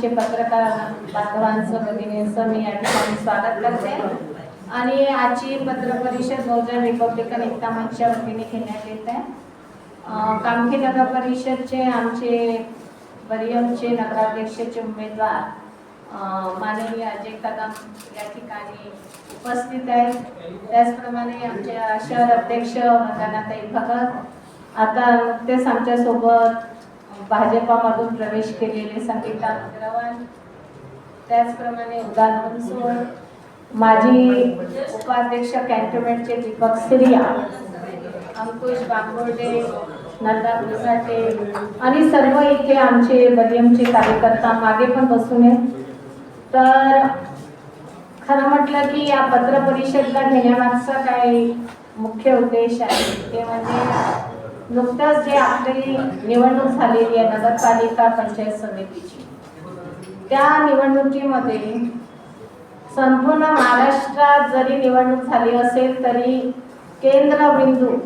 आमचे पत्रकार बांधवांचं भगिनींचं मी या ठिकाणी स्वागत करते. आणि आजची पत्र परिषद बहुजन रिपब्लिकन एकता मंचच्या वतीने घेण्यात येत आहे. अं, कामठी नगर परिषदचे आमचे बरियमचे नगराध्यक्षाचे उमेदवार माननीय अजय कदम या ठिकाणी उपस्थित आहेत. त्याचप्रमाणे आमच्या शहर अध्यक्ष मंदानाताई भगत. आता नुकतेच आमच्यासोबत भाजपामधून प्रवेश केलेले संगीता अग्रवाल त्याचप्रमाणे उदान बनसोड माजी उपाध्यक्ष कॅन्टोमेंटचे दीपक सिरिया अंकुश बांबोर्डे नंदा गुजराटे आणि सर्व इथे आमचे बलियमचे कार्यकर्ता मागे पण बसून आहेत. तर खरं म्हटलं की या पत्र परिषदला घेण्यामागचा काही मुख्य उद्देश आहे? ते म्हणजे नुकतंच जे आपली निवडणूक झालेली आहे नगरपालिका पंचायत समितीची. त्या निवडणुकीमध्ये संपूर्ण महाराष्ट्रात जरी निवडणूक झाली असेल तरी केंद्रबिंदू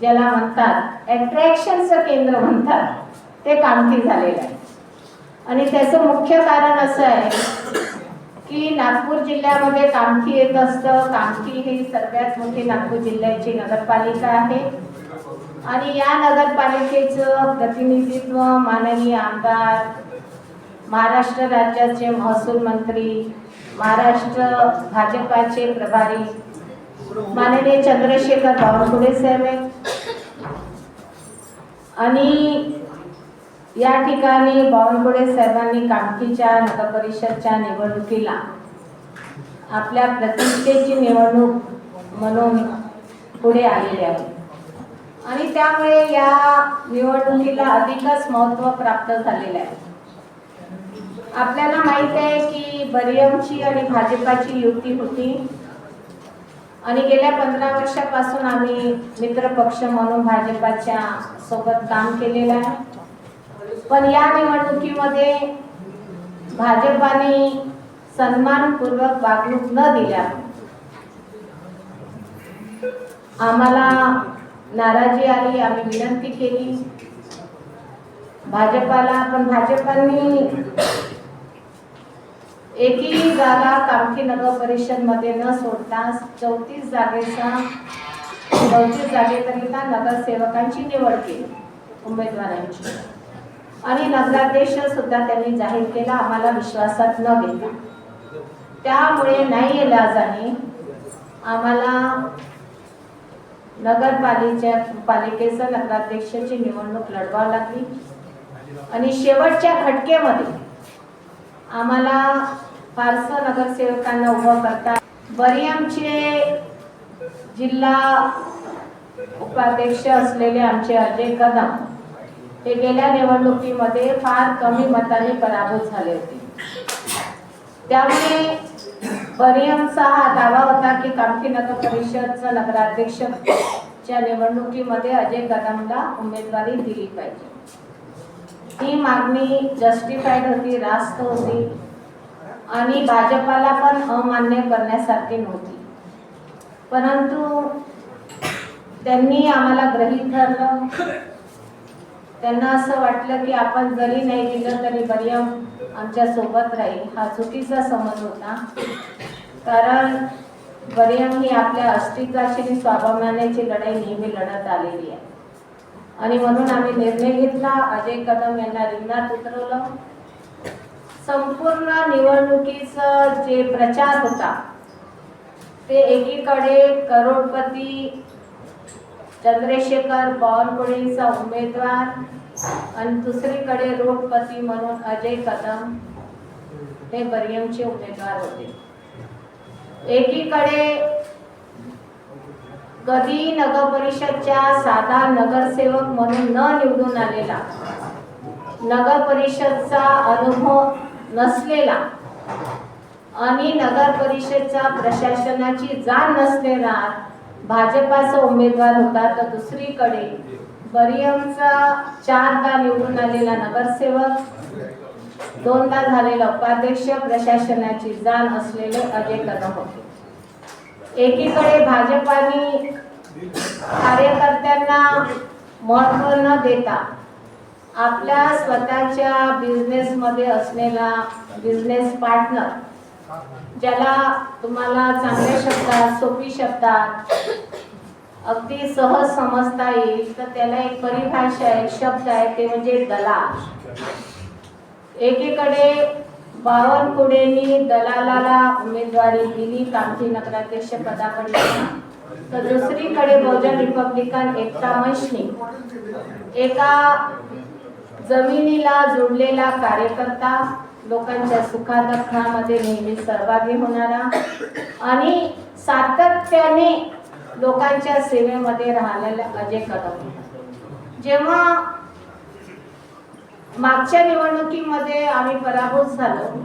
ज्याला म्हणतात अट्रॅक्शनचं केंद्र म्हणतात ते कामठी झालेलं आहे. आणि त्याचं मुख्य कारण असं आहे की नागपूर जिल्ह्यामध्ये कामठी येत असतं. कामठी ही सगळ्यात मोठी नागपूर जिल्ह्याची नगरपालिका आहे. आणि या नगरपालिकेचं प्रतिनिधित्व माननीय आमदार महाराष्ट्र राज्याचे महसूल मंत्री महाराष्ट्र भाजपाचे प्रभारी माननीय चंद्रशेखर बावनकुळे साहेब आणि या ठिकाणी बावनकुळे साहेबांनी कामठीच्या नगरपरिषदच्या निवडणुकीला आपल्या प्रतिष्ठेची निवडणूक म्हणून पुढे आलेले आहे. आणि त्यामुळे या निवडणुकीला अधिकच महत्त्व प्राप्त झालेलं आहे. आपल्याला माहीत आहे की बरियमची आणि भाजपाची युती होती. आणि गेल्या पंधरा वर्षापासून आम्ही मित्रपक्ष म्हणून भाजपाच्या सोबत काम केलेलं आहे. पण या निवडणुकीमध्ये भाजपाने सन्मानपूर्वक वागणूक न दिल्या आम्हाला नाराजी आली आम्ही विनंती केली. भाजपाला पण भाजपांनी एकही जागा कामठी नगर परिषदमध्ये न सोडता चौतीस जागेचा चौतीस जागेकरिता नगरसेवकांची निवड केली उमेदवारांची. आणि नगराध्यक्ष सुद्धा त्यांनी जाहीर केला आम्हाला विश्वासात न घेता. त्यामुळे नाही इलाजाने आम्हाला नगरपालिकेच्या पालिकेचं नगराध्यक्षाची निवडणूक लढवावी लागली. आणि शेवटच्या घटकेमध्ये आम्हाला फारसं नगरसेवकांना उभं करता बरियमचे जिल्हा उपाध्यक्ष असलेले आमचे अजय कदम हे गेल्या निवडणुकीमध्ये फार कमी मताने पराभूत झाले होते. त्यामुळे बरियमचा हा दावा होता की कामठीनगर परिषदचं नगराध्यक्षच्या निवडणुकीमध्ये अजय कदमला उमेदवारी दिली पाहिजे. ही मागणी जस्टिफाईड होती रास्त होती आणि भाजपाला पण अमान्य करण्यासारखी नव्हती. परंतु त्यांनी आम्हाला ग्रहीत धरलं. त्यांना असं वाटलं की आपण जरी नाही दिलं तरी बरियम आमच्यासोबत राहील. हा चुकीचा समज होता. कारण बरियम ही आपल्या अस्तित्वाची आणि स्वाभिमानाची लढाई नेहमी लढत आलेली आहे. आणि म्हणून आम्ही निर्णय घेतला अजय कदम यांना रिंगणात उतरवलं. संपूर्ण निवडणुकीचं जे प्रचार होता ते एकीकडे करोडपती चंद्रशेखर बावनकुळेचा उमेदवार आणि दुसरीकडे रोडपती म्हणून अजय कदम हे बरियमचे उमेदवार होते. एकीकडे कधी नगर परिषदच्या साधा नगरसेवक म्हणून न निवडून आलेला नगर परिषदचा अनुभव नसलेला आणि नगर परिषदच्या प्रशासनाची जाण नसलेला भाजपाचा उमेदवार होता तर दुसरीकडे बरियमचा चारदा निवडून आलेला नगरसेवक दोनदा झालेला उपाध्यक्ष प्रशासनाची जाण असलेले अजय कदम. होते एकीकडे भाजपाने कार्यकर्त्यांना महत्त्व न देता आपल्या स्वतःच्या बिझनेसमध्ये असलेला बिझनेस पार्टनर ज्याला तुम्हाला चांगल्या शब्दात सोपी शब्दात अगदी सहज समजता येईल तर त्याला एक परिभाषा आहे शब्द आहे ते म्हणजे दलाल. एकीकडे बावनकुळेंनी दलालाला उमेदवारी दिली कामठी नगराध्यक्ष पदाकडे तर दुसरीकडे बहुजन रिपब्लिकन एकता मंचनी एका जमिनीला जोडलेला कार्यकर्ता लोकांच्या सुखादुःखामध्ये नेहमी सहभागी होणारा आणि सातत्याने लोकांच्या सेवेमध्ये राहिलेला अजय कदम. जेव्हा मागच्या निवडणुकीमध्ये आम्ही पराभूत झालो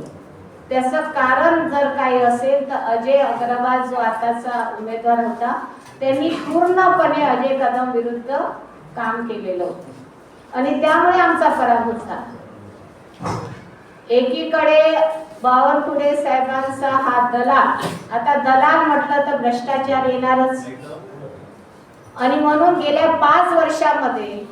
त्याचं कारण जर काही असेल तर अजय अग्रवाल जो आताचा उमेदवार होता त्यांनी पूर्णपणे अजय कदम विरुद्ध काम केलेलं होतं. आणि त्यामुळे आमचा पराभूत झाला. एकीकडे बावनकुळे साहेबांचा हा दलाल. आता दलाल म्हटलं तर भ्रष्टाचार येणारच. आणि म्हणून गेल्या पाच वर्षामध्ये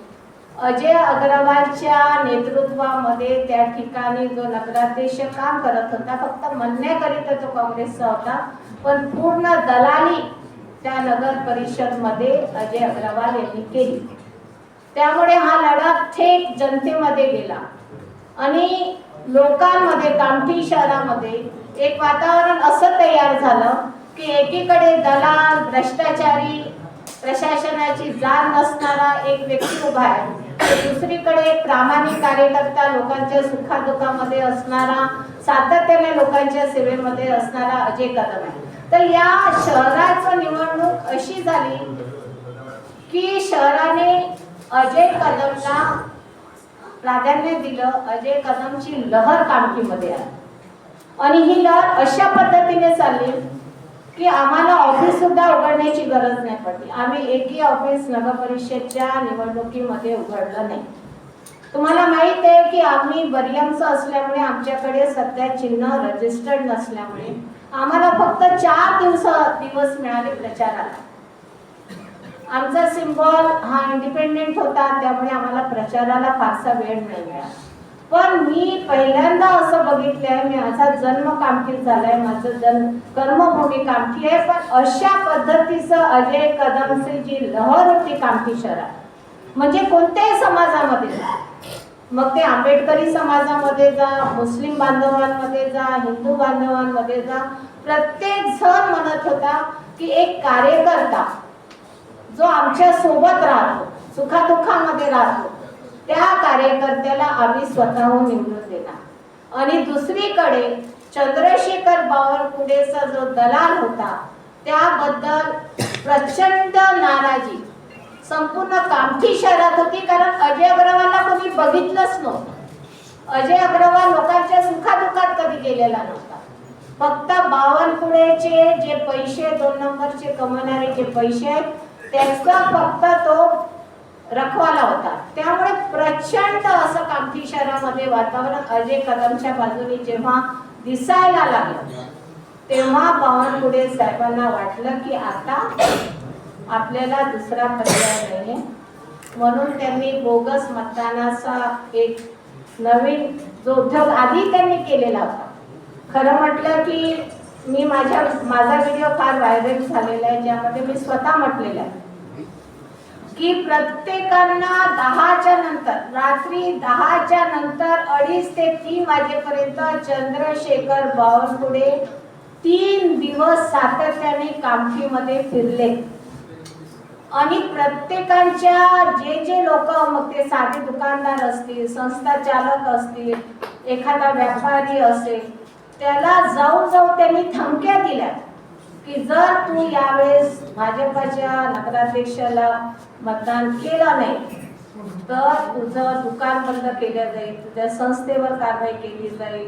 अजय अग्रवालच्या नेतृत्वामध्ये त्या ठिकाणी जो नगराध्यक्ष काम करत होता फक्त म्हणण्याकरिता तो काँग्रेसचा होता पण पूर्ण दलाली त्या नगर परिषदमध्ये अजय अग्रवाल यांनी केली. त्यामुळे हा लढा थेट जनतेमध्ये गेला. आणि लोकांमध्ये कामठी शहरामध्ये एक वातावरण असं तयार झालं की एकीकडे दलाल भ्रष्टाचारी प्रशासनाची जाण नसणारा एक व्यक्ती उभा आहे. दुसरीकडे प्रामाणिक कार्यकर्ता लोकांच्या सुखादुखामध्ये असणारा सातत्याने लोकांच्या सेवेमध्ये असणारा अजय कदम आहे. तर या शहराचं निवडणूक अशी झाली की शहराने अजय कदमला प्राधान्य दिलं अजय कदमची लहर कामठीमध्ये आहे आणि ही लहर अशा पद्धतीने चालली की आम्हाला ऑफिस सुद्धा उघडण्याची गरज नाही पडली. आम्ही एकही ऑफिस नगरपरिषदच्या निवडणुकीमध्ये उघडलं नाही. तुम्हाला माहीत आहे की आम्ही बरियमचं असल्यामुळे आमच्याकडे सध्या चिन्ह रजिस्टर्ड नसल्यामुळे आम्हाला फक्त चार दिवस दिवस मिळाले प्रचाराला. आमचा सिम्बॉल हा इंडिपेंडेंट होता त्यामुळे आम्हाला प्रचाराला फारसा वेळ नाही मिळाला पण मी पहिल्यांदा असं बघितलंय मी माझा जन्म कामठीत झालाय माझं जन्म कर्मभूमी कामठी आहे पण अशा पद्धतीचं अजय कदमची जी लहर होती कामठी शहरात म्हणजे कोणत्याही समाजामध्ये जा. मग ते आंबेडकरी समाजामध्ये जा मुस्लिम बांधवांमध्ये जा हिंदू बांधवांमध्ये जा प्रत्येक जण म्हणत होता की एक कार्यकर्ता जो आमच्यासोबत राहतो सुखादुःखामध्ये राहतो त्या कार्यकर्त्याला आम्ही स्वतःहून निवडून देणार. आणि दुसरीकडे चंद्रशेखर बावरकुडेचा जो दलाल होता त्याबद्दल प्रचंड नाराजी. संपूर्ण कामठी शहरात होती कारण अजय अग्रवालला कोणी बघितलंच नव्हतं. अजय अग्रवाल लोकांच्या सुखादुखात कधी गेलेला नव्हता. फक्त बावनकुळेचे जे पैसे दोन नंबरचे कमवणारे जे पैसे आहेत त्याचा फक्त तो रखवाला होता. त्यामुळे प्रचंड असं कामठी शहरामध्ये वातावरण अजय कदमच्या बाजूने जेव्हा दिसायला लागलं तेव्हा बावनकुळे साहेबांना वाटलं की आता आपल्याला दुसरा पर्याय नाही म्हणून त्यांनी बोगस मतदानाचा एक नवीन जो उद्योग आधी त्यांनी केलेला होता. खरं म्हटलं की मी माझ्या माझा व्हिडिओ फार व्हायरल झालेला आहे ज्यामध्ये मी स्वतः म्हटलेलं आहे की प्रत्येकांना दहाच्या नंतर रात्री दहाच्या नंतर अडीच ते तीन वाजेपर्यंत चंद्रशेखर बावनकुळे तीन दिवस सातत्याने कामठीमध्ये फिरले. आणि प्रत्येकांच्या जे जे लोक मग ते साधे दुकानदार असतील संस्था चालक असतील एखादा व्यापारी असेल त्याला जाऊन जाऊन त्यांनी धमक्या दिल्या की जर तू यावेळेस भाजपाच्या नगराध्यक्षाला मतदान केलं नाही तर तुझं दुकान बंद केलं जाईल तुझ्या संस्थेवर कारवाई केली जाईल.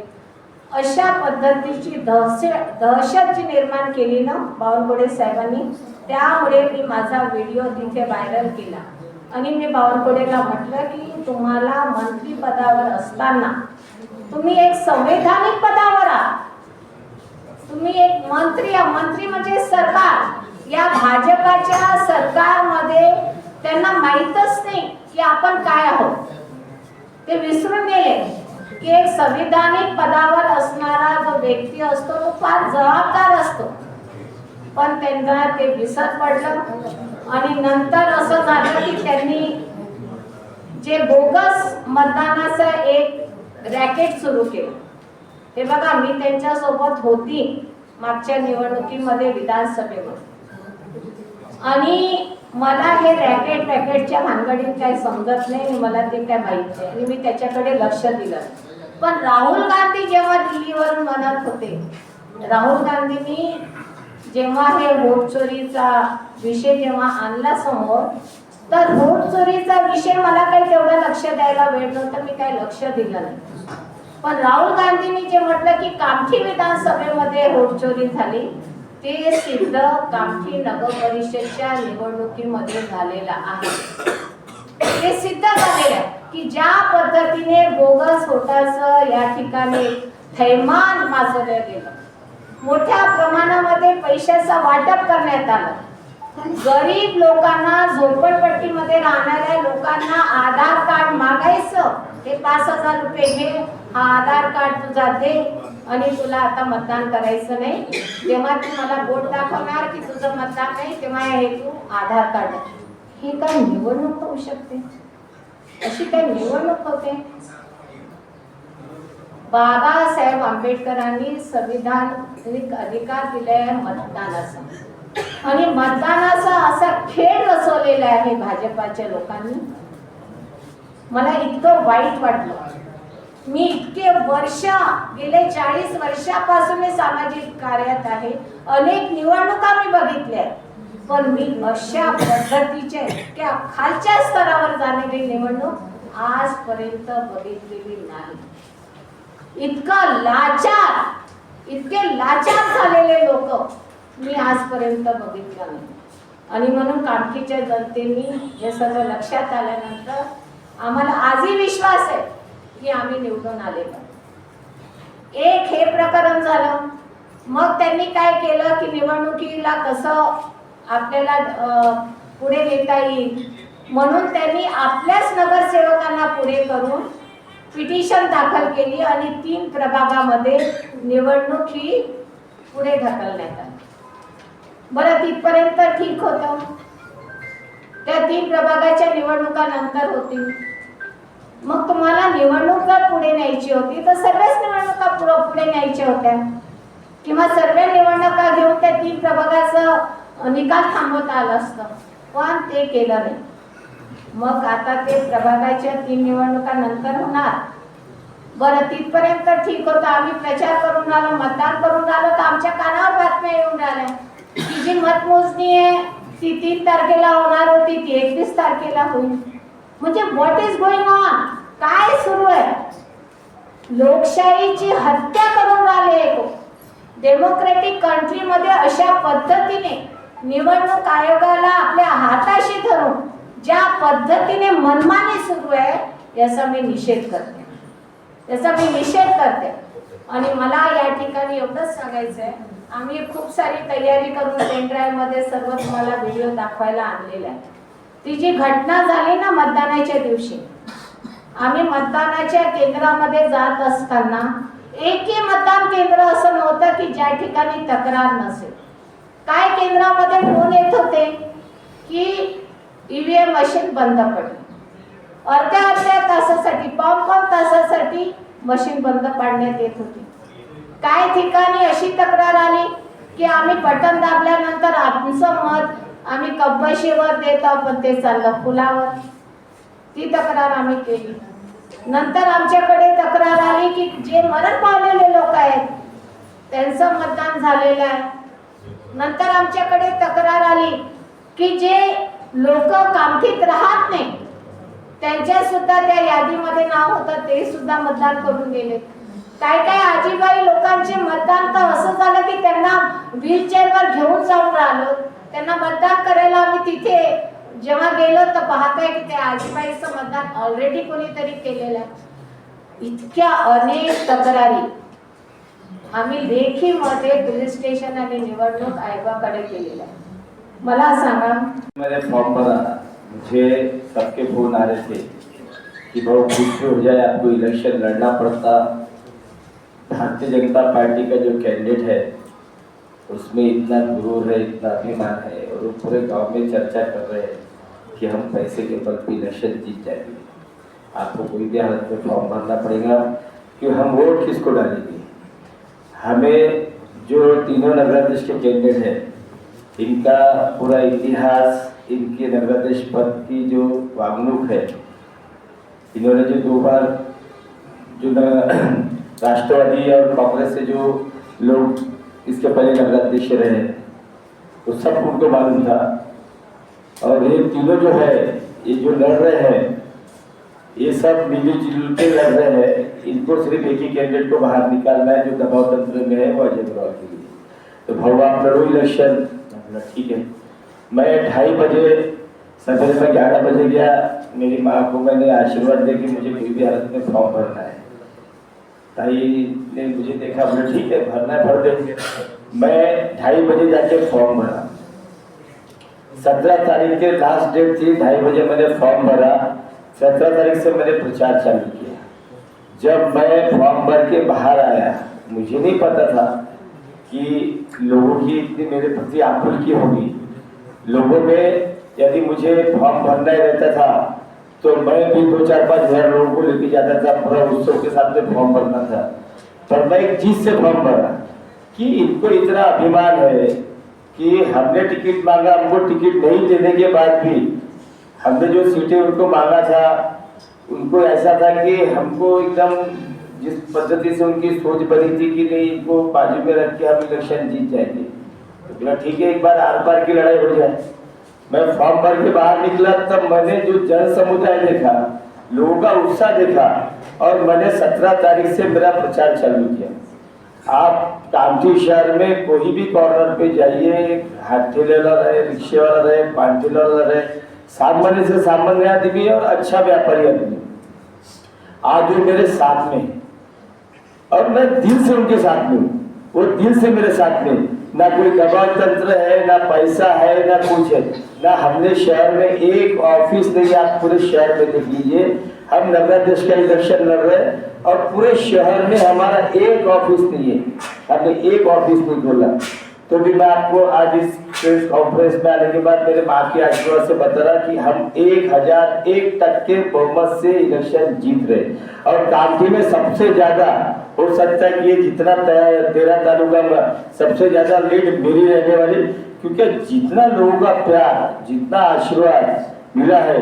अशा पद्धतीची दहशत दहशत जी निर्माण केली ना बावनकुळे साहेबांनी त्यामुळे मी माझा व्हिडिओ तिथे व्हायरल केला. आणि मी बावनकुळेला म्हटलं की तुम्हाला मंत्रीपदावर असताना तुम्ही एक संवैधानिक पदावर आहात. तुम्ही एक मंत्री मंत्री म्हणजे सरकार. या भाजपाच्या सरकारमध्ये त्यांना माहीतच नाही की आपण काय आहोत. ते विसरून गेले की एक संविधानिक पदावर असणारा जो व्यक्ती असतो तो फार जबाबदार असतो. पण त्यांना ते विसर पडलं आणि नंतर असं झालं की त्यांनी जे बोगस मतदानाचं एक रॅकेट सुरू केलं. हे बघा मी त्यांच्यासोबत होती मागच्या निवडणुकीमध्ये विधानसभेमध्ये आणि मला हे रॅकेट रॅकेटच्या भानगडीत काही समजत नाही आणि मला ते काय माहीत नाही. आणि मी त्याच्याकडे लक्ष दिलं. पण राहुल गांधी जेव्हा दिल्लीवरून म्हणत होते राहुल गांधींनी जेव्हा हे वोट चोरीचा विषय जेव्हा आणला समोर तर वोट चोरीचा विषय मला काही तेवढं लक्ष द्यायला वेळ नव्हतं मी काही लक्ष दिलं नाही. पण राहुल गांधींनी जे म्हटलं की कामठी विधानसभेमध्ये वोट चोरी झाली ते सिद्ध कामठी नगर परिषदच्या निवडणुकीमध्ये झालेलं आहे. ते सिद्ध झालेलं आहे की ज्या पद्धतीने बोगस होटाचं या ठिकाणी थैमान माजवलं गेलं मोठ्या प्रमाणामध्ये पैशाचं वाटप करण्यात आलं. गरीब लोकांना झोपडपट्टीमध्ये राहणाऱ्या लोकांना आधार कार्ड मागायचं हे पाच हजार रुपये घे. हा आधार कार्ड तुझा दे आणि तुला आता मतदान करायचं नाही. जेव्हा तू मला बोट दाखवणार की तुझं मतदान नाही तेव्हा हे तू आधार कार्ड ही काय निवडणूक होऊ शकते. अशी काय निवडणूक होते. बाबासाहेब आंबेडकरांनी संविधानिक अधिकार दिले मतदानाचा. आणि मतदानाचा असा खेळ रचवलेला आहे भाजपाच्या लोकांनी. मला इतकं वाईट वाटलं. मी इतके वर्ष गेले चाळीस वर्षापासून मी सामाजिक कार्यात आहे. अनेक निवडणुका मी बघितल्या. पण मी अशा पद्धतीच्या इतक्या खालच्या स्तरावर जाणारी निवडणूक आजपर्यंत बघितलेली नाही. इतका लाचार इतके लाचार झालेले लोक. मी आजपर्यंत बघितलं नाही. आणि म्हणून कामठीच्या जनतेनी हे सर्व लक्षात आल्यानंतर आम्हाला आजही विश्वास आहे की आम्ही निवडून आलेलो एक हे प्रकरण झालं. मग त्यांनी काय केलं की निवडणुकीला कसं आपल्याला पुढे नेता येईल? म्हणून त्यांनी आपल्याच नगरसेवकांना पुढे करून पिटिशन दाखल केली आणि तीन प्रभागामध्ये निवडणूक ही पुढे ढकलण्यात आली. बरं तिथपर्यंत ठीक होतं. त्या तीन प्रभागाच्या निवडणुका नंतर होतील मग तुम्हाला निवडणूक जर पुढे न्यायची होती तर सर्वच निवडणुका पुढे पुढे न्यायच्या होत्या. किंवा सर्व निवडणुका घेऊन त्या तीन प्रभागाचं निकाल थांबवता आलं असतं. पण ते केलं नाही. मग आता ते प्रभागाच्या तीन निवडणुका नंतर होणार. बरं तिथपर्यंत ठीक होतं. आम्ही प्रचार करून आलो मतदान करून आलो तर आमच्या कानावर बातम्या येऊन राहिल्या. ती जी मतमोजणी आहे ती तीन तारखेला होणार होती ती एकवीस तारखेला होईल. म्हणजे व्हॉट इज गोइंग ऑन काय सुरू आहे? लोकशाहीची हत्या करून राहिले डेमोक्रेटिक कंट्रीमध्ये अशा पद्धतीने निवडणूक आयोगाला आपल्या हाताशी धरून ज्या पद्धतीने मनमानी सुरू आहे याचा मी निषेध करते. याचा मी निषेध करते. आणि मला या ठिकाणी एवढंच सांगायचं आहे आम्ही खूप सारी तयारी करून पेन मध्ये सर्व तुम्हाला व्हिडिओ दाखवायला आणलेला आहे. ती जी घटना झाली ना मतदानाच्या दिवशी आम्ही मतदानाच्या केंद्रामध्ये जात असताना एकही मतदान केंद्र असं नव्हतं की ज्या ठिकाणी तक्रार नसेल. काय केंद्रामध्ये फोन येत होते की ईव्हीएम मशीन बंद पडली. अर्ध्या अर्ध्या तासासाठी पाऊन पाऊन तासासाठी मशीन बंद पाडण्यात येत होती. काही ठिकाणी अशी तक्रार आली की आम्ही बटन दाबल्यानंतर आमचं मत आम्ही कब्बशीवर देतो पण ते चाललं फुलावर ती तक्रार आम्ही केली. नंतर आमच्याकडे तक्रार आली की जे मरण पावलेले लोक आहेत त्यांचं मतदान झालेलं आहे. नंतर आमच्याकडे तक्रार आली की जे लोक कामठीत राहत नाही त्यांच्या सुद्धा त्या यादीमध्ये नाव होतं ते सुद्धा मतदान करून गेले. काय काय आजीबाई लोकांचे मतदान तर असं झालं की त्यांना व्हीलचेअरवर घेऊन जाऊन राहिलो. त्यांना मतदान करायला आम्ही तिथे जेव्हा गेलो तर पाहताय की त्या आजीबाईचं मतदान ऑलरेडी कोणीतरी केलेलं आहे. इतक्या अनेक तक्रारी. आम्ही लेखीमध्ये पोलीस स्टेशन आणि निवडणूक आयोगाकडे केलेल्या आहे मला सांगा. मेरे फॉर्म भरा. मुझे सबके फोन आ रहे थे कि बहुत हो जाए आपको इलेक्शन लड़ना पड़ता भारतीय जनता पार्टी का जो कैंडिडेट है, उसमें इतना गुरूर है, इतना अभिमान है और वो पूरे गाँव में चर्चा कर रहे हैं कि हम पैसे के बल पे इलेक्शन जीत जाएँगे। आपको कोई भी हालत में फॉर्म भरना पड़ेगा कि हम वोट किसको डालेंगे। हमें जो तीनों नगराध्यक्ष के कैंडिडेट है, इनका पूरा इतिहास, इनके नगराध्यक्ष पद की जो वागणूक है, इन्होंने जो दो बार जो राष्ट्रवादी और कांग्रेस से जो लोग इसके पहले नगराध्यक्ष रहे वो सब उनको मालूम था। और ये तीनों जो है, ये जो लड़ रहे हैं, ये सब मिली जुल के लड़ रहे हैं। इनको सिर्फ़ एक ही कैंडिडेट को बाहर निकालना है, जो दबाव तंत्र में है, वो अजय अग्रवाल के लिए। तो भाव आप लड़ो इलेक्शन ठीक है। मैं ढाई बजे, सवेरे में ग्यारह बजे गया। मेरी माँ को मैंने आशीर्वाद दिया कि मुझे कोई भी हालत में फॉर्म भरना है। ताई ने मुझे देखा, बोले, ठीक है, भरना भर दे मैं ढाई बजे जाके फॉर्म भरा। सत्रह तारीख के लास्ट डेट थी, ढाई बजे मैंने फॉर्म भरा। सत्रह तारीख से मैंने प्रचार चालू किया। जब मैं फॉर्म भर के बाहर आया, मुझे नहीं पता था कि लोगों की इतनी मेरे प्रति आकुल की होगी। लोगों में यदि मुझे फॉर्म भरना ही रहता था तो मैं भी दो चार पाँच हज़ार लोगों को लेके जाता था, पूरा उत्सव के साथ में फॉर्म भरना था। पर मैं एक चीज़ से फॉर्म भरा कि इनको इतना अभिमान है कि हमने टिकट मांगा, हमको टिकट नहीं देने के बाद भी हमने जो सीटें उनको मांगा था, उनको ऐसा था कि हमको एकदम जिस पद्धति से उनकी सोच बनी थी कि नहीं, इनको बाजू में रख के हम इलेक्शन जीत जाएँगे। तो ठीक है, एक बार आर पार की लड़ाई हो जाए। मैं फॉर्म भर के बाहर निकला, तब मैंने जो जन समुदाय देखा, लोगों का उत्साह देखा और मैंने सत्रह तारीख से मेरा प्रचार चालू किया। आप कामठी शहर में कोई भी कॉर्नर पे जाइए, हाथ वाला रहे रिक्शे वाला रहे पान ठेले वाला रहे, सामान्य से सामान्य आदमी और अच्छा व्यापारी आदमी। आज वो मेरे साथ में और मैं दिल से उनके साथ में वो दिल से मेरे साथ में ना कोई दबा तंत्र है, ना पैसा है, ना कुछ है। ना हमने शहर में एक ऑफ़िस नहीं, आप पूरे शहर में देख लीजिए। हम नगराध्यक्ष का इलेक्शन लड़ रहे हैं और पूरे शहर में हमारा एक ऑफ़िस नहीं है। हमने एक ऑफ़िस नहीं खोला। तो भी मैं आपको आज इस प्रेस कॉन्फ्रेंस में आने के बाद मेरे माँ के आशीर्वाद से बता कि हम एक हज़ार एक टक्के बहुमत से इलेक्शन जीत रहे और कामठी में सबसे ज़्यादा, हो सकता है कि ये जितना तेरह तालुका में सबसे ज़्यादा लीड मेरी रहने वाली, क्योंकि जितना लोगों का प्यार, जितना आशीर्वाद मिला है,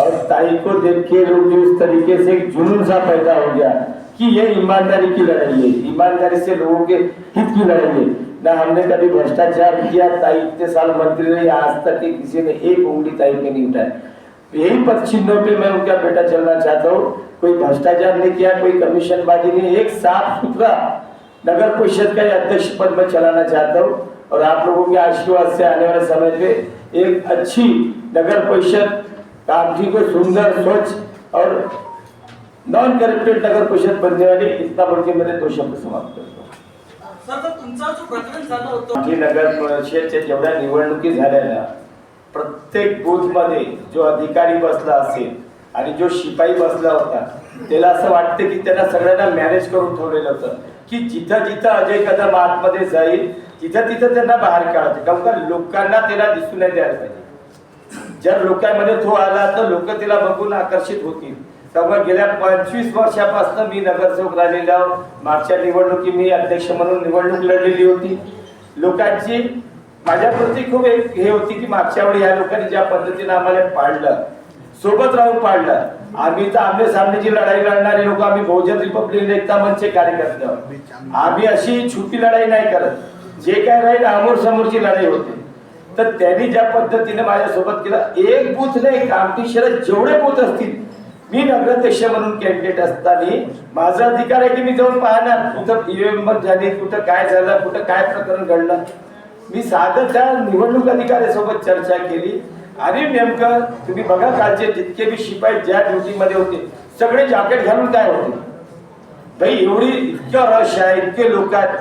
और ताई को देख के लोग जो इस तरीके से एक जुनून सा पैदा हो गया कि ये ईमानदारी की लड़ाई है। ईमानदारी से लोगों के हित की लड़ाई है। ना, हमने कभी भ्रष्टाचार किया, ताई, इतने साल मंत्री रही, आज तक के किसी ने एक उंगली ताई पे नहीं उठाई। यही पद चिन्हों पे मैं उनका बेटा चलना चाहता हूँ। कोई भ्रष्टाचार नहीं किया, कोई कमीशन बाजी नहीं, एक साफ़ सुथरा नगर परिषद का अध्यक्ष पद में चलाना चाहता हूँ। और आप लोगों के आशीर्वाद से आने वाले समय पे एक अच्छी नगर परिषद कामठी को सुंदर, स्वच्छ और नॉन करप्टेड नगर परिषद बनने वाली, इतना बोल के मेरे दो शब्द समाप्त करता सर नगर परिषदच्या जेवढ्या निवडणुकी झालेल्या प्रत्येक बूथमध्ये जो अधिकारी बसला असेल आणि जो शिपाई बसला होता त्याला असं वाटतं की त्यांना सगळ्यांना मॅनेज करून ठेवलेलं होतं की जिथं जिथं अजय कदम आतमध्ये जाईल तिथं तिथं त्यांना बाहेर काढायचं. कारण का लोकांना त्याला दिसून नाही द्यायला पाहिजे. जर लोकांमध्ये तो आला तर लोक तिला बघून आकर्षित होतील. त्यामुळे गेल्या पंचवीस वर्षापासून मी नगरसेवक आहोत मागच्या निवडणुकी मी अध्यक्ष म्हणून निवडणूक लढलेली होती. लोकांची माझ्याप्रती खूप एक हे होती की मागच्या वेळी ह्या लोकांनी ज्या पद्धतीने आम्हाला पाडलं सोबत राहून पाडलं आम्ही तर आमने सामनेची लढाई लढणारे लोक आम्ही बहुजन रिपब्लिक एकता मंचचे कार्यकर्ते आहोत. आम्ही अशी छुपी लढाई नाही करत. जे काय राहील आमोर समोरची लढाई होते. तर त्यांनी ज्या पद्धतीने माझ्यासोबत केलं एक बूथ नाही कामठी शरद जेवढे बूथ असतील मी नगराध्यक्ष म्हणून कॅन्डिडेट असताना माझा अधिकार आहे की मी जाऊन पाहणार कुठं ईव्हीएम झाली कुठं काय झालं कुठं काय प्रकरण घडलं. मी साधं त्या निवडणूक अधिकाऱ्यासोबत चर्चा केली. आणि नेमकं तुम्ही बघा कालचे जितके बी शिपाई ज्या ड्युटीमध्ये होते सगळे जॅकेट घालून काय होते? भाई एवढी इतकं रश आहे इतके लोक आहेत.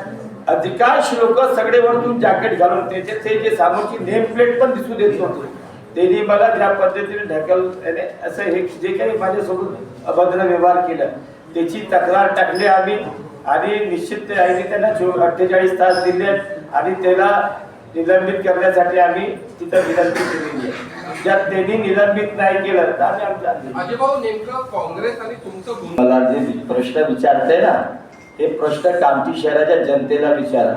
अधिकांश लोक सगळे वरतून जॅकेट घालून त्याचे ते जे समोरची नेम प्लेट पण दिसू देत नव्हते. त्यांनी मला ज्या पद्धतीने ढकल याने असं हे जे काही माझ्यासोबत अभद्र व्यवहार केला त्याची तक्रार टाकली आम्ही. आणि निश्चित आईने त्यांना अठ्ठेचाळीस तास दिले आणि त्याला निलंबित करण्यासाठी आम्ही तिथं विनंती केलेली आहे. जर त्यांनी निलंबित नाही केलं तर आम्ही आमच्या अजय भाऊ नेमकं काँग्रेस आणि तुमचं मला जे प्रश्न विचारते ना हे प्रश्न कामठी शहराच्या जनतेला विचारा.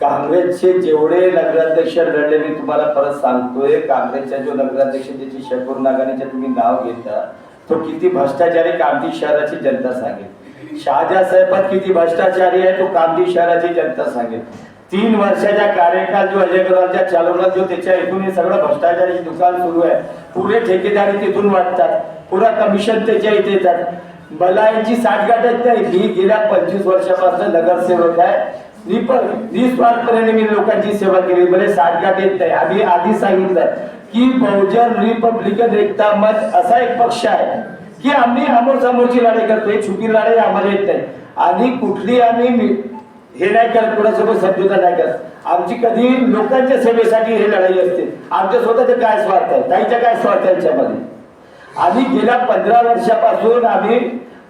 काँग्रेसचे जेवढे नगराध्यक्ष लढले मी तुम्हाला परत सांगतोय काँग्रेसच्या जो नगराध्यक्ष त्याची शकूर नागानीचे तुम्ही नाव घेता तो किती भ्रष्टाचारी कामठी शहराची जनता सांगेल. शहाजा साहेबात किती भ्रष्टाचारी आहे तो कामठी शहराची जनता सांगेल. तीन वर्षाचा कार्यकाळ जो अजय अग्रवालच्या चालवला जो त्याच्या इथून हे सगळं भ्रष्टाचारी दुकान सुरू आहे पुरे ठेकेदारी तिथून वाटतात पुरा कमिशन त्याच्या इथे येतात. मला यांची साठगाठच नाही. ही गेल्या पंचवीस वर्षापासून नगरसेवक आहे. निस्वार्थपणे मी लोकांची सेवा केली. मला साठगाठ येत नाही. आम्ही आधी सांगितलं की बहुजन रिपब्लिकन एकता मत असा एक पक्ष आहे की आम्ही समोर समोरची लढाई करतो छुपी लढाई आम्हाला येत नाही. आणि कुठली आम्ही हे नाही करत कोणासोबत समजूता नाही करत. आमची कधी लोकांच्या सेवेसाठी हे लढाई असते. आमच्या स्वतःचे काय स्वार्थ आहे? ताईच्या काय स्वार्थ यांच्यामध्ये याच्यामध्ये? आम्ही गेल्या पंधरा वर्षापासून आम्ही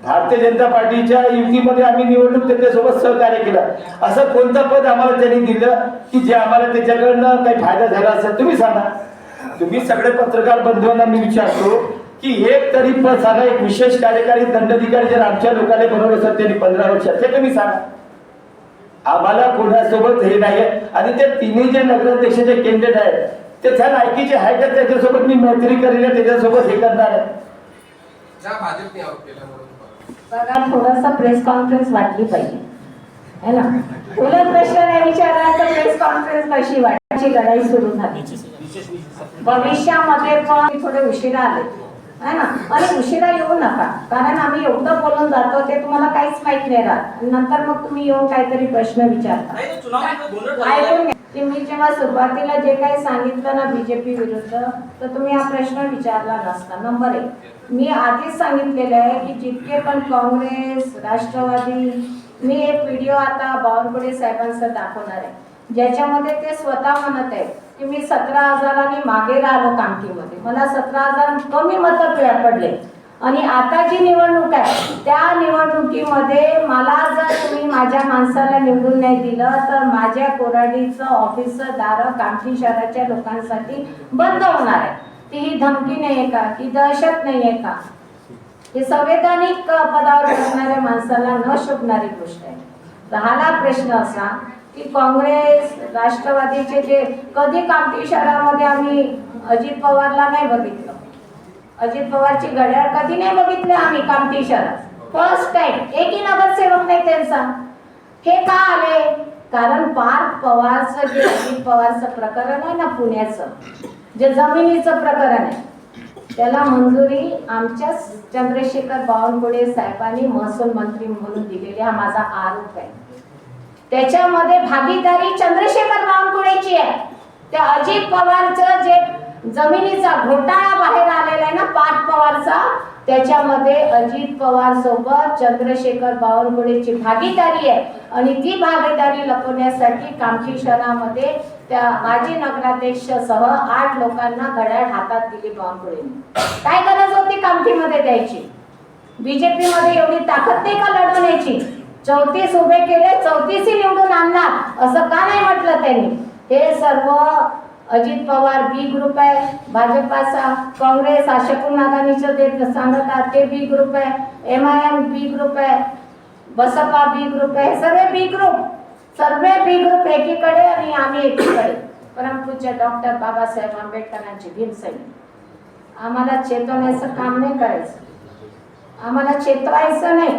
भारतीय जनता पार्टीच्या युतीमध्ये आम्ही निवडणूक त्यांच्यासोबत सहकार्य केलं. असं कोणतं पद आम्हाला त्यांनी दिलं की जे आम्हाला त्याच्याकडनं काही फायदा झाला असेल तुम्ही सांगा. तुम्ही सगळे पत्रकार बंधूंना मी विचारतो की एक तरी पद सांगा एक विशेष कार्यकारी दंडाधिकारी जर आमच्या लोकांना बनवलं असेल त्यांनी पंधरा वर्षात ते तुम्ही सांगा. आम्हाला कोणासोबत हे नाही आणि ते तिन्ही जे नगराध्यक्षाचे कॅन्डिडेट आहेत ते त्या लायकीचे आहे का त्याच्यासोबत मी मैत्री करेल त्याच्यासोबत हे करणार आहे. बघा थोडासा प्रेस कॉन्फरन्स वाटली पाहिजे. है ना? तुला प्रश्न नाही विचारला तर प्रेस कॉन्फरन्स कशी वाटायची लढाई सुरू झाली. भविष्यामध्ये पण थोडे उशिरा आले. है ना? आणि उशिरा येऊ नका. कारण आम्ही एवढं बोलून जातो ते तुम्हाला काहीच माहीत नाही राहत. नंतर मग तुम्ही येऊन काहीतरी प्रश्न विचारता. नाही तो चुनाव गोंधळ झालेला ऐकून. घ्या. की मी जेव्हा सुरुवातीला जे काही सांगितलं ना बीजेपी विरुद्ध तर तुम्ही हा प्रश्न विचारला नसता. नंबर एक. मी आधीच सांगितलेलं आहे की जितके पण काँग्रेस राष्ट्रवादी मी एक व्हिडिओ आता बावनकुळे साहेबांचा दाखवणार आहे. ज्याच्यामध्ये ते स्वतः म्हणत आहेत की मी सतरा हजारांनी मागे राहिलो कामकीमध्ये मला सतरा हजार कमी मतं पडले. आणि आता जी निवडणूक आहे त्या निवडणुकीमध्ये मला जर तुम्ही माझ्या माणसाला निवडून नाही दिलं तर माझ्या कोराडीचं ऑफिसचं दारं कामठी शहराच्या लोकांसाठी बंद होणार आहे. ती ही धमकी नाही आहे का? की दहशत नाही आहे का? हे संवैधानिक पदावर बसणाऱ्या माणसाला न शोभणारी गोष्ट आहे. राहिला प्रश्न असा की काँग्रेस राष्ट्रवादीचे जे कधी कामठी शहरामध्ये आम्ही अजित पवारला नाही बघितलं. अजित पवारची घड्याळ कधी नाही बघितले आम्ही कामठी शहरात. फर्स्ट टाइम एकही नगरसेवक नाही त्यांचा. हे का आले? कारण पार्थ पवारचं जे अजित पवारचं प्रकरण आहे ना पुण्याचं जे जमिनीचं प्रकरण आहे त्याला मंजुरी आमच्याच चंद्रशेखर बावनकुळे साहेबांनी महसूल मंत्री म्हणून दिलेली हा माझा आरोप आहे. त्याच्यामध्ये भागीदारी चंद्रशेखर बावनकुळेची आहे. त्या अजित पवारचं जे जमिनीचा घोटाळा बाहेर आलेला आहे ना पाठ पवारचा त्याच्यामध्ये अजित पवार सोबत चंद्रशेखर बावनकुळेची भागीदारी आहे. आणि ती भागीदारी लपवण्यासाठी कामठी शहरामध्ये त्या माजी नगराध्यक्ष सह आठ लोकांना घड्याळ हातात दिली बावनकुळेने काय गरज होती कामठीमध्ये द्यायची? बीजेपी मध्ये एवढी ताकद नाही का लढवण्याची? चौतीस उभे केले चौतीसही निवडून आणणार असं का नाही म्हटलं त्यांनी? हे सर्व अजित पवार बी ग्रुप आहे भाजपाचा काँग्रेस आशकुल आघाडीचं ते सांगतात ते बी ग्रुप आहे M I M B group आहे बसपा बी ग्रुप आहे सर्व बी ग्रुप सर्व बी ग्रुप एकीकडे आणि आम्ही एकीकडे. परमपूज्य डॉक्टर बाबासाहेब आंबेडकरांची भीमसैनिक आम्हाला चेतवण्याचं काम नाही करायचं. आम्हाला चेतवायचं नाही.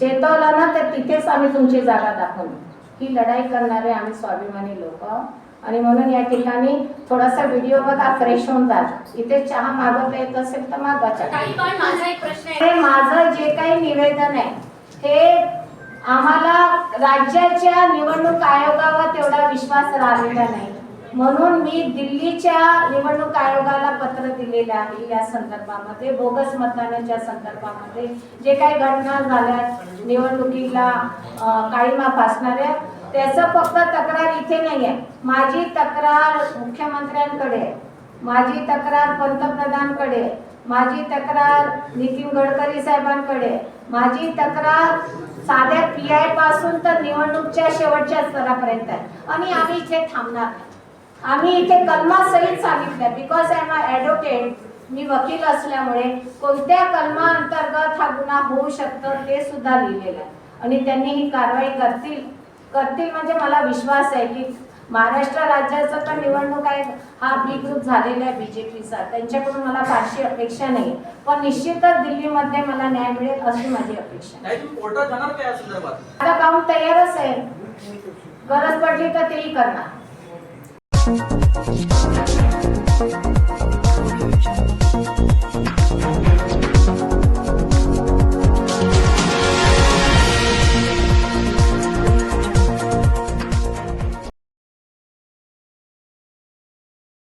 चेतवलं ना तर तिथेच आम्ही तुमची जागा दाखवली. ही लढाई करणारे आम्ही स्वाभिमानी लोक. आणि म्हणून या ठिकाणी थोडासा व्हिडिओ बघा फ्रेश होऊन जात इथे चहा मागवता येत असेल तर मागवा चहा. काही पण माझा एक प्रश्न आहे. हे माझं जे काही निवेदन आहे हे आम्हाला राज्याच्या निवडणूक आयोगावर तेवढा विश्वास राहिलेला नाही. म्हणून मी दिल्लीच्या निवडणूक आयोगाला पत्र दिलेले आहे या संदर्भामध्ये बोगस मतदानाच्या संदर्भामध्ये. जे काही घटना झाल्या निवडणुकीला अं, काळीमा फासणाऱ्या त्याचं फक्त तक्रार इथे नाही आहे. माझी तक्रार मुख्यमंत्र्यांकडे आहे. माझी तक्रार पंतप्रधानकडे माझी तक्रार नितीन गडकरी साहेबांकडे माझी तक्रार साध्या पी आयपासून तर निवडणूकच्या शेवटच्या स्तरापर्यंत आहे. आणि आम्ही इथे थांबणार आम्ही इथे कलमासहित सांगितलं. बिकॉज आय एम ॲडव्होकेट मी वकील असल्यामुळे कोणत्या कलमा अंतर्गत हा गुन्हा होऊ शकतो ते सुद्धा लिहिलेलं आहे. आणि त्यांनी ही कारवाई करतील करतील म्हणजे मला विश्वास आहे की महाराष्ट्र राज्याचं तर निवडणूक आहे हा बी ग्रुप झालेला आहे बीजेपीचा त्यांच्याकडून मला फारशी अपेक्षा नाही. पण निश्चितच दिल्लीमध्ये मला न्याय मिळेल अशी माझी अपेक्षा आता काम तयारच आहे. गरज पडली तर तेही करणार. Thank you.